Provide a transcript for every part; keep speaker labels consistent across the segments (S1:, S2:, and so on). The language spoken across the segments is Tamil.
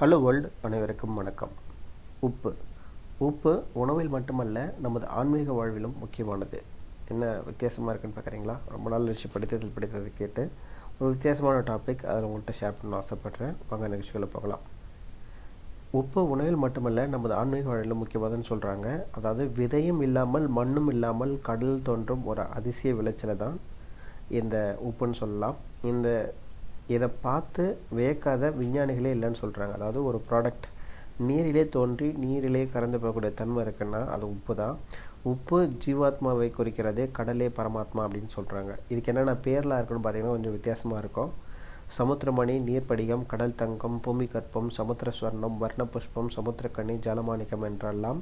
S1: ஹலோ வேர்ல்டு அனைவருக்கும் வணக்கம். உப்பு. உப்பு உணவில் மட்டுமல்ல நமது ஆன்மீக வாழ்விலும் முக்கியமானது. என்ன வித்தியாசமாக இருக்குன்னு பார்க்குறீங்களா ரொம்ப நாள் கழிச்சு படித்ததில் படித்ததை கேட்டு ஒரு வித்தியாசமான டாபிக் அதில் உங்கள்கிட்ட ஷேர் பண்ண ஆசைப்பட்றேன். வாங்க நிகழ்ச்சிகளை போகலாம். உப்பு உணவில் மட்டுமல்ல நமது ஆன்மீக வாழ்விலும் முக்கியமானதுன்னு சொல்கிறாங்க அதாவது விதையும் இல்லாமல் மண்ணும் இல்லாமல் கடல் தோன்றும் ஒரு அதிசய விளைச்சலை தான் இந்த உப்புன்னு சொல்லலாம். இந்த இதை பார்த்து வியக்காத விஞ்ஞானிகளே இல்லைன்னு சொல்கிறாங்க அதாவது ஒரு ப்ராடக்ட் நீரிலே தோன்றி நீரிலே கறந்து போகக்கூடிய தன்மை இருக்குன்னா அது உப்பு தான் உப்பு ஜீவாத்மாவை குறிக்கிறது கடலே பரமாத்மா அப்படின்னு சொல்கிறாங்க இதுக்கு என்னென்ன பேர்லாம் இருக்குன்னு பார்த்தீங்கன்னா கொஞ்சம் வித்தியாசமாக இருக்கும். சமுத்திரமணி நீர்ப்படிகம் கடல் தங்கம் பூமி கற்பம் சமுத்திர ஸ்வர்ணம் வர்ண புஷ்பம் சமுத்திரக்கனி ஜலமாணிக்கம் என்றெல்லாம்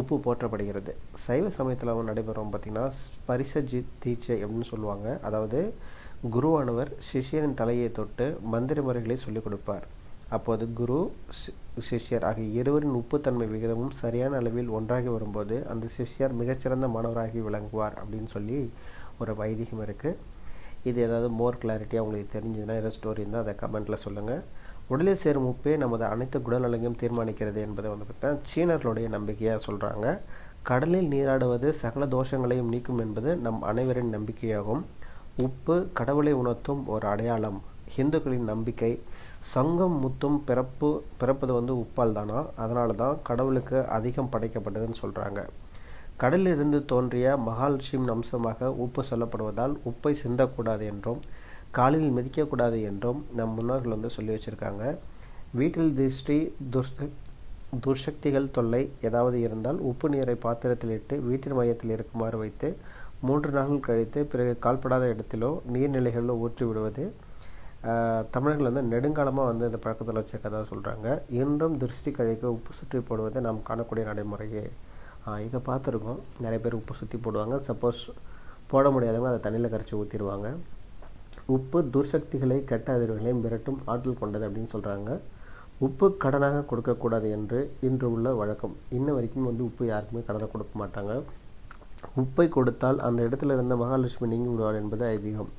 S1: உப்பு போற்றப்படுகிறது. சைவ சமயத்தில் நடைபெறும் பார்த்திங்கன்னா ஸ்பரிச ஜி தீட்சை அப்படின்னு சொல்லுவாங்க. அதாவது குருவானவர் சிஷ்யரின் தலையை தொட்டு மந்திர முறைகளை சொல்லிக் கொடுப்பார். அப்போது குரு சிஷ்யர் ஆகிய இருவரின் உப்புத்தன்மை விகிதமும் சரியான அளவில் ஒன்றாகி வரும்போது அந்த சிஷ்யர் மிகச்சிறந்த மாணவராகி விளங்குவார் அப்படின்னு சொல்லி ஒரு வைதிகம் இருக்குது இது ஏதாவது மோர் கிளாரிட்டியாக உங்களுக்கு தெரிஞ்சதுன்னா ஏதாவது ஸ்டோரி இருந்தால் அதை கமெண்ட்டில் சொல்லுங்கள் உடலில் சேரும் உப்பே நமது அனைத்து குடநலங்கையும் தீர்மானிக்கிறது என்பதை வந்து பார்த்தீங்கன்னா சீனர்களுடைய நம்பிக்கையாக சொல்கிறாங்க கடலில் நீராடுவது சகல தோஷங்களையும் நீக்கும் என்பது நம் அனைவரின் நம்பிக்கையாகும். உப்பு கடவுளை உணர்த்தும் ஒரு அடையாளம். ஹிந்துக்களின் நம்பிக்கை சங்கம் முத்தும் பிறப்பு பிறப்பது வந்து உப்பால் தானா? அதனால தான் கடவுளுக்கு அதிகம் படைக்கப்பட்டதுன்னு சொல்கிறாங்க கடலிலிருந்து தோன்றிய மகாலட்சுமியின் அம்சமாக உப்பு சொல்லப்படுவதால் உப்பை சிந்தக்கூடாது என்றும் காலில் மிதிக்கக்கூடாது என்றும் நம் முன்னோர்கள் வந்து சொல்லி வச்சுருக்காங்க. வீட்டில் திருஷ்டி துர்ஷ துர்சக்திகள் தொல்லை ஏதாவது இருந்தால் உப்பு நீரை பாத்திரத்தில் இட்டு வீட்டின் மையத்தில் இருக்குமாறு வைத்து மூன்று நாட்கள் கழித்து பிறகு கால்படாத இடத்திலோ நீர்நிலைகளிலோ ஊற்றி விடுவது தமிழர்கள் வந்து நெடுங்காலமாக வந்து இந்த பழக்கத்தில் வச்சுருக்கதா சொல்கிறாங்க இன்றும் திருஷ்டி கழிக்க உப்பு சுற்றி போடுவது நாம் காணக்கூடிய நடைமுறையே. இதை பார்த்துருக்கோம். நிறைய பேர் உப்பு சுற்றி போடுவாங்க. சப்போஸ் போட முடியாதவங்க அதை தண்ணியில் கரைச்சி ஊற்றிடுவாங்க உப்பு துர்சக்திகளை கெட்ட அதிர்வுகளை மிரட்டும் ஆற்றல் கொண்டது அப்படின்னு சொல்கிறாங்க உப்பு கடனாக கொடுக்கக்கூடாது என்று இன்று உள்ள வழக்கம். இன்ன வரைக்கும் வந்து உப்பு யாருக்குமே கடனை கொடுக்க மாட்டாங்க. உப்பை கொடுத்தால் அந்த இடத்துல இருந்த மகாலட்சுமி நீங்கி விடுவாள் என்பது ஐதீகம்.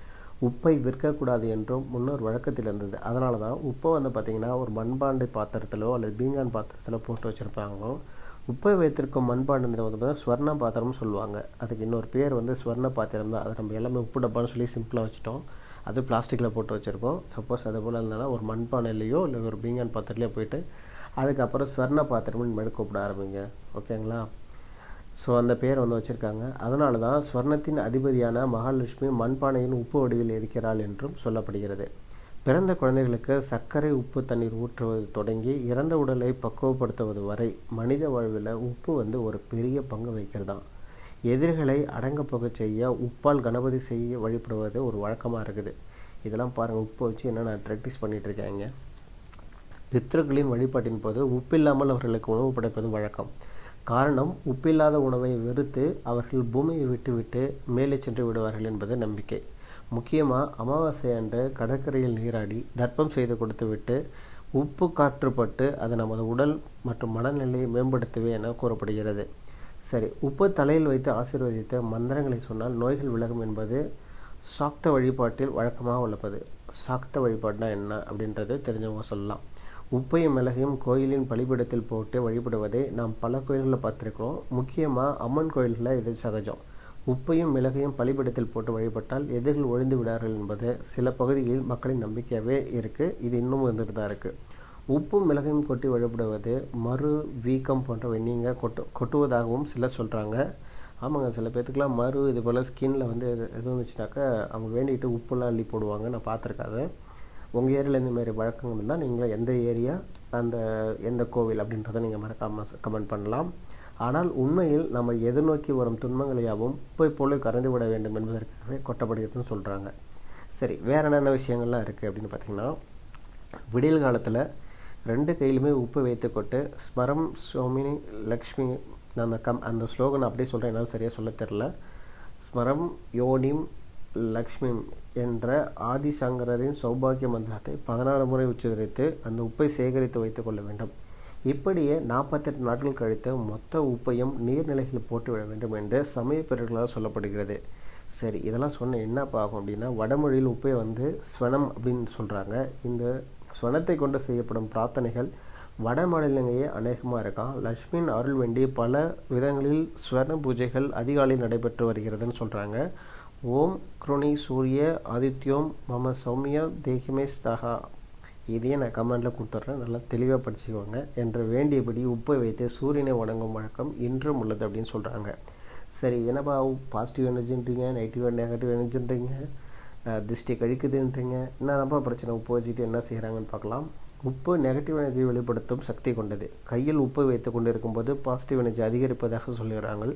S1: உப்பை விற்கக்கூடாது என்றும் முன்னோர் வழக்கத்தில் இருந்தது. அதனால தான் உப்பை வந்து பார்த்திங்கன்னா ஒரு மண்பாண்டை பாத்திரத்திலோ அல்லது பீங்கான் பாத்திரத்திலோ போட்டு வச்சுருப்பாங்களோ உப்பை வைத்திருக்கும் மண்பாண்டை வந்து பார்த்தீங்கன்னா ஸ்வர்ண பாத்திரம்னு சொல்லுவாங்க. அதுக்கு இன்னொரு பேர் வந்து ஸ்வர்ண பாத்திரம் தான். அதை நம்ம எல்லாமே உப்பு டப்பான்னு சொல்லி சிம்பிளாக வச்சுட்டோம். அது பிளாஸ்டிக்கில் போட்டு வச்சுருக்கோம். சப்போஸ் அது போல் இருந்தாலும் ஒரு மண்பானையிலையோ இல்லை ஒரு பீங்கான் பாத்திரத்துலையோ போயிட்டு அதுக்கப்புறம் ஸ்வர்ண பாத்திரம்னு மேலே கூப்பிட ஆரம்பிங்க. ஓகேங்களா? ஸோ அந்த பேர் வந்து வச்சுருக்காங்க. அதனால தான் ஸ்வர்ணத்தின் அதிபதியான மகாலட்சுமி மண்பானையின் உப்பு வடிவில் இருக்கிறாள் என்றும் சொல்லப்படுகிறது. பிறந்த குழந்தைகளுக்கு சர்க்கரை உப்பு தண்ணீர் ஊற்றுவது தொடங்கி இறந்த உடலை பக்குவப்படுத்துவது வரை மனித வாழ்வில் உப்பு வந்து ஒரு பெரிய பங்கு வகிக்கிறதான் எதிரிகளை அடங்க போக செய்ய உப்பால் கணபதி செய்ய வழிபடுவது ஒரு வழக்கமாக இருக்குது. இதெல்லாம் பாருங்கள் உப்பை வச்சு என்னென்ன ப்ராக்டிஸ் பண்ணிகிட்டு இருக்காங்க பித்ருக்களின் வழிபாட்டின் போது உப்பில்லாமல் அவர்களுக்கு உணவு படைப்பது வழக்கம். காரணம் உப்பில்லாத உணவை வெறுத்து அவர்கள் பூமியை விட்டுவிட்டு மேலே சென்று விடுவார்கள் என்பது நம்பிக்கை. முக்கியமாக அமாவாசை அன்று கடற்கரையில் நீராடி தர்ப்பம் செய்து கொடுத்துவிட்டு உப்பு காற்றுப்பட்டு அது நமது உடல் மற்றும் மனநிலையை மேம்படுத்துவே என கூறப்படுகிறது. சரி உப்பு தலையில் வைத்து ஆசீர்வதித்த மந்திரங்களை சொன்னால் நோய்கள் விலகும் என்பது சாக்த வழிபாட்டில் வழக்கமாக உள்ளப்பது சாக்த வழிபாடுனா என்ன அப்படின்றது தெரிஞ்சவங்க சொல்லலாம். உப்பையும் மிளகையும் கோயிலின் பலிபீடத்தில் போட்டு வழிபடுவதை நாம் பல கோயில்களில் பார்த்துருக்கோம் முக்கியமாக அம்மன் கோயில்களில் இது சகஜம். உப்பையும் மிளகையும் பலிபீடத்தில் போட்டு வழிபட்டால் எதிர்கள் ஒழிந்து விடார்கள் என்பது சில பகுதிகளில் மக்களின் நம்பிக்கையாகவே இருக்குது இது இன்னும் வந்துட்டு தான் இருக்குது உப்பும் மிளகையும் கொட்டி வழிபடுவது மறு வீக்கம் போன்றவை நீங்கள் கொட்டு கொட்டுவதாகவும் சிலர் சொல்கிறாங்க ஆமாங்க சில பேர்த்துக்கெலாம் மறு இது போல் ஸ்கின்னில் வந்து எது வந்துச்சுனாக்கா அவங்க வேண்டிகிட்டு உப்புலாம் அள்ளி போடுவாங்க. நான் பார்த்துருக்காது உங்கள் ஏரியாவில் இந்த மாதிரி வழக்கங்கள் இருந்தால் நீங்களும் எந்த ஏரியா அந்த எந்த கோவில் அப்படின்றத நீங்கள் மறக்காமல் கமெண்ட் பண்ணலாம். ஆனால் உண்மையில் நம்ம எதிர்நோக்கி வரும் துன்பங்களையாகவும் போய் போல கறந்து விட வேண்டும் என்பதற்காகவே கொட்டப்படுகிறதுன்னு சொல்கிறாங்க சரி வேறு என்னென்ன விஷயங்கள்லாம் இருக்குது அப்படின்னு பார்த்திங்கன்னா விடியல் காலத்தில் ரெண்டு கையிலுமே உப்பு வைத்துக்கொண்டு ஸ்மரம் சுவாமினி லக்ஷ்மி அந்த கம் அந்த ஸ்லோகன் அப்படியே சொல்கிறேன் என்னால் சரியாக சொல்ல தெரில ஸ்மரம் யோனிம் லக்ஷ்மி என்ற ஆதிசங்கரரின் சௌபாகிய மந்திரத்தை பதினாறு முறை உச்சரித்து அந்த உப்பை சேகரித்து வைத்து கொள்ள வேண்டும். இப்படியே நாற்பத்தெட்டு நாட்கள் கழித்து மொத்த உப்பையும் நீர்நிலைகளில் போட்டுவிட வேண்டும் என்று சமய பிறர்களால் சொல்லப்படுகிறது. சரி இதெல்லாம் சொன்ன என்ன ஆகும் அப்படின்னா வடமொழியில் உப்பை வந்து ஸ்வனம் அப்படின்னு சொல்கிறாங்க இந்த ஸ்வனத்தை கொண்டு செய்யப்படும் பிரார்த்தனைகள் வட மாநிலங்களையே அநேகமாக இருக்கான் லக்ஷ்மியின் அருள் வேண்டி பல விதங்களில் ஸ்வர்ண பூஜைகள் அதிகாலையில் நடைபெற்று வருகிறதுன்னு சொல்கிறாங்க ஓம் க்ருணி சூரிய ஆதித்யோம் மம சௌமிய தேகிமே ஸ்தகா. இதையே நான் கமெண்டில் கொடுத்துட்றேன். நல்லா தெளிவாக படிச்சுக்கோங்க. என்று வேண்டியபடி உப்பை வைத்து சூரியனை வணங்கும் வழக்கம் இன்றும் உள்ளது அப்படின்னு சொல்கிறாங்க சரி என்னப்பா பாசிட்டிவ் எனர்ஜின்றீங்க நெகட்டிவ் நெகட்டிவ் எனர்ஜின்றீங்க திருஷ்டி கழிக்குதுன்றீங்க? என்னப்பா பிரச்சனை? உப்பு வச்சுட்டு என்ன செய்கிறாங்கன்னு பார்க்கலாம். உப்பு நெகட்டிவ் எனர்ஜி வெளிப்படுத்தும் சக்தி கொண்டது. கையில் உப்பு வைத்து கொண்டு இருக்கும்போது பாசிட்டிவ் எனர்ஜி அதிகரிப்பதாக சொல்கிறாங்க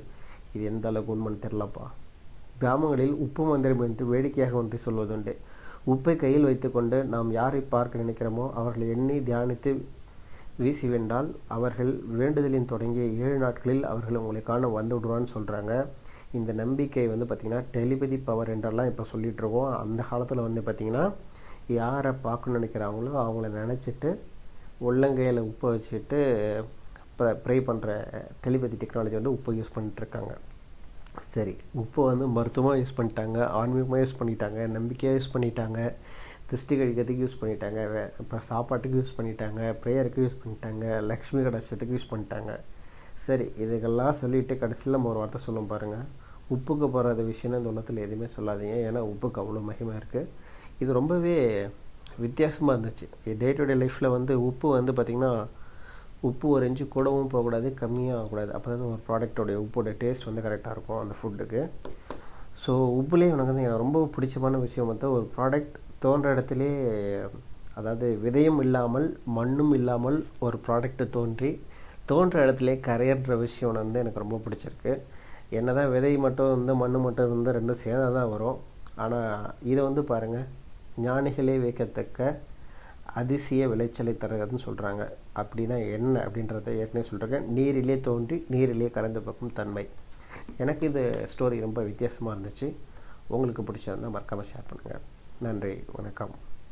S1: இது எந்த அளவுக்கு உண்மைன்னு தெரிலப்பா கிராமங்களில் உப்பு மந்திரம் என்று வேடிக்கையாக ஒன்றை சொல்வதுண்டு. உப்பை கையில் வைத்துக்கொண்டு நாம் யாரை பார்க்க நினைக்கிறோமோ அவர்களை எண்ணி தியானித்து வீசி வென்றால் அவர்கள் வேண்டுதலின் தொடங்கிய ஏழு நாட்களில் அவர்கள் உங்களை காண வந்து விடுவான்னு சொல்கிறாங்க இந்த நம்பிக்கை வந்து பார்த்திங்கன்னா டெலிபதி பவர் என்றெல்லாம் இப்போ சொல்லிகிட்ருக்கோம் அந்த காலத்தில் வந்து பார்த்திங்கன்னா யாரை பார்க்கணும்னு நினைக்கிறாங்களோ அவங்கள நினச்சிட்டு உள்ளங்கையில் உப்பை வச்சுட்டு ப்ரே பண்ணுற டெலிபதி டெக்னாலஜி வந்து உப்பை யூஸ் பண்ணிட்டுருக்காங்க சரி உப்பை வந்து மருத்துவமாக யூஸ் பண்ணிட்டாங்க ஆன்மீகமாக யூஸ் பண்ணிட்டாங்க நம்பிக்கையாக யூஸ் பண்ணிட்டாங்க திருஷ்டி கழிக்கிறதுக்கு யூஸ் பண்ணிட்டாங்க அப்புறம் சாப்பாட்டுக்கு யூஸ் பண்ணிட்டாங்க ப்ரேயருக்கு யூஸ் பண்ணிட்டாங்க லக்ஷ்மி கடாட்சத்துக்கு யூஸ் பண்ணிட்டாங்க. சரி இதுக்கெல்லாம் சொல்லிவிட்டு கடைசியில் நம்ம ஒரு வார்த்தை சொல்லும் பாருங்கள் உப்புக்கு போகாத விஷயம்னு இந்த உலகத்தில் எதுவுமே சொல்லாதீங்க. ஏன்னா உப்புக்கு அவ்வளோ மகிமை இருக்குது இது ரொம்பவே வித்தியாசமாக இருந்துச்சு. டே டு டே லைஃப்பில் வந்து உப்பு வந்து பார்த்திங்கன்னா உப்பு ஒரு இன்ச்சு கூடவும் போகக்கூடாது கம்மியாக ஆகக்கூடாது. அப்போ தான் ஒரு ப்ராடக்டோடைய உப்போட டேஸ்ட் வந்து கரெக்டாக இருக்கும் அந்த ஃபுட்டுக்கு ஸோ உப்புலேயே எனக்கு வந்து எனக்கு ரொம்ப பிடிச்சமான விஷயம் வந்து ஒரு ப்ராடக்ட் தோன்ற இடத்துலே அதாவது விதையும் இல்லாமல் மண்ணும் இல்லாமல் ஒரு ப்ராடக்ட் தோன்றி தோன்ற இடத்துலே கரையன்ற விஷயம் வந்து எனக்கு ரொம்ப பிடிச்சிருக்கு. என்ன தான் விதை மட்டும் வந்து மண் மட்டும் இருந்து ரெண்டும் சேர்ந்தா தான் வரும். ஆனால் இதை வந்து பாருங்கள் ஞானிகளே வைக்கத்தக்க அதிசய விளைச்சலை தருகிறதுன்னு சொல்கிறாங்க அப்படின்னா என்ன? அப்படின்றத ஏற்கனவே சொல்கிறேன் நீரிலே தோன்றி நீரிலே கலந்து பக்கம் தன்மை. எனக்கு இந்த ஸ்டோரி ரொம்ப வித்தியாசமாக இருந்துச்சு. உங்களுக்கு பிடிச்சிருந்தால் மறக்காமல் ஷேர் பண்ணுங்கள் நன்றி வணக்கம்.